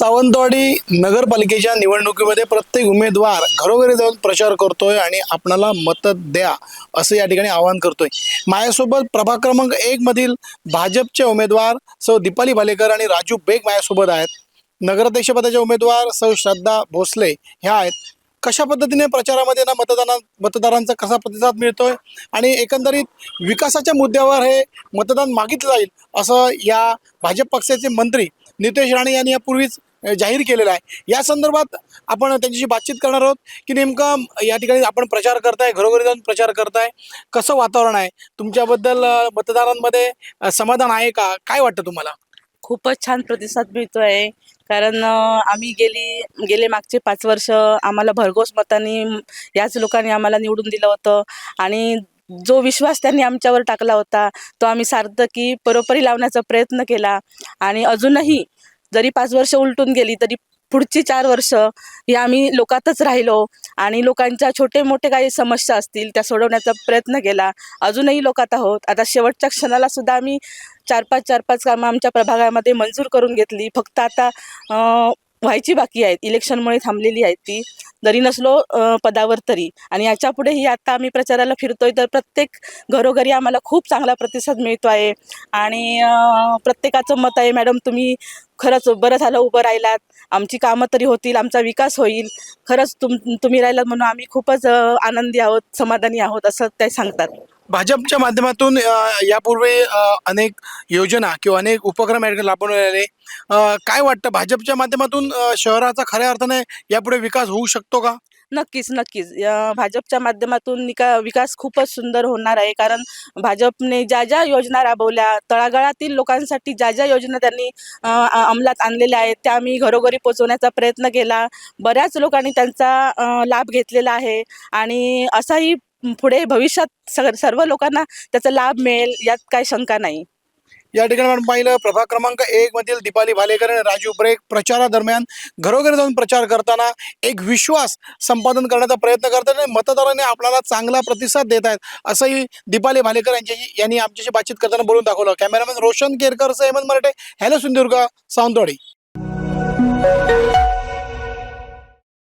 सावंतवाडी नगरपालिकेच्या निवडणुकीमध्ये प्रत्येक उमेदवार घरोघरी जाऊन प्रचार करतोय आणि आपणाला मत द्या असं या ठिकाणी आवाहन करतोय. माझ्यासोबत प्रभाग क्रमांक एक मधील भाजपचे उमेदवार सौ दीपाली भालेकर आणि राजू बेग माझ्यासोबत आहेत. नगराध्यक्षपदाचे उमेदवार सौ श्रद्धा भोसले ह्या आहेत. कशा पद्धतीने प्रचारामध्ये ना मतदाना मतदारांचा कसा प्रतिसाद मिळतोय आणि एकंदरीत विकासाच्या मुद्द्यावर हे मतदान मागितलं जाईल असं या भाजप पक्षाचे मंत्री नितेश राणे यांनी यापूर्वीच अ, जाहीर केलेलं आहे. या संदर्भात आपण त्यांच्याशी बातचीत करणार आहोत की नेमकं या ठिकाणी आपण प्रचार करताय घरोघरी जाऊन प्रचार करताय. कसं वातावरण आहे? तुमच्याबद्दल मतदारांमध्ये समाधान आहे का? काय वाटतं तुम्हाला? खूपच छान प्रतिसाद मिळतोय. कारण आम्ही गेली गेले मागचे पाच वर्ष आम्हाला भरघोस मतांनी याच लोकांनी आम्हाला निवडून दिलं होतं. आणि जो विश्वास त्यांनी आमच्यावर टाकला होता तो आम्ही सार्थकी परोपरी लावण्याचा प्रयत्न केला. आणि अजूनही जरी पाच वर्ष उलटून गेली तरी पुढची चार वर्ष ही आम्ही लोकातच राहिलो आणि लोकांच्या छोटे मोठे काही समस्या असतील त्या सोडवण्याचा प्रयत्न केला. अजूनही लोकात आहोत. आता शेवटच्या क्षणाला सुद्धा आम्ही चार पाच चार पाच कामं आमच्या प्रभागामध्ये मंजूर करून घेतली. फक्त आता व्हायची बाकी आहेत. इलेक्शनमुळे थांबलेली आहेत ती. जरी नसलो पदावर तरी. आणि याच्या पुढेही आता आम्ही प्रचाराला फिरतोय तर प्रत्येक घरोघरी आम्हाला खूप चांगला प्रतिसाद मिळतो आहे. आणि प्रत्येकाचं मत आहे मॅडम तुम्ही खरंच बरं झालं उभं राहिलात. आमची कामं तरी होतील आमचा विकास होईल. खरंच तुम तुम्ही राहिलात म्हणून आम्ही खूपच आनंदी आहोत समाधानी आहोत असं ते सांगतात. भाजपच्या माध्यमातून यापूर्वी अनेक योजना किंवा अनेक उपक्रम या ठिकाणी राबवण्यात आले काय वाटतं? भाजपच्या माध्यमातून शहराचा खऱ्या अर्थाने यापुढे विकास होऊ शकतो का? नक्कीच नक्कीच. या भाजपच्या माध्यमातून निका विकास खूपच सुंदर होणार आहे. कारण भाजपने ज्या ज्या योजना राबवल्या तळागाळातील लोकांसाठी ज्या ज्या योजना त्यांनी अंमलात आणलेल्या आहेत त्या आम्ही घरोघरी पोचवण्याचा प्रयत्न केला. बऱ्याच लोकांनी त्यांचा लाभ घेतलेला आहे. आणि असाही पुढे भविष्यात सग सर्व लोकांना त्याचा लाभ मिळेल यात काही शंका नाही. या ठिकाणी आपण पाहिलं प्रभाग क्रमांक एक मधील दीपाली भालेकर आणि राजू ब्रेक प्रचारादरम्यान घरोघरी जाऊन प्रचार करताना एक विश्वास संपादन करण्याचा प्रयत्न करतात आणि मतदारांनी आपल्याला चांगला प्रतिसाद देत आहेत असंही दीपाली भालेकर यांच्याशी यांनी आमच्याशी बातचीत करताना बोलून दाखवलं. Cameraman Roshan Kerkar Hemant Marathe hello Sindhudurg Sawantwadi.